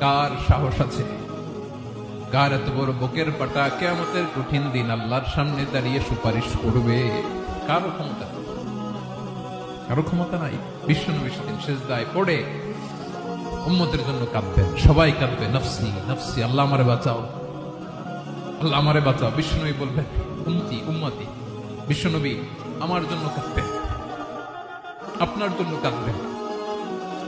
কার সাহস আছে? কার এত বড় বুকের পাটা কেয়ামতের কঠিন দিন আল্লাহর সামনে দাঁড়িয়ে সুপারিশ করবে? কারও ক্ষমতা কারও ক্ষমতা নাই। বিশ্বনবী সেদিন শেষদায় পড়ে উম্মতের জন্য কাঁদবেন। সবাই কাঁদবে, নফসি নফসি, আল্লাহ আমারে বাঁচাও। আল্লাহ আমারে বাঁচাও। বিশ্বনবী বলবেন উমতি উম্মতি বিষ্ণুনবী আমার জন্য কাঁদবেন। আপনার জন্য কাঁদবেন।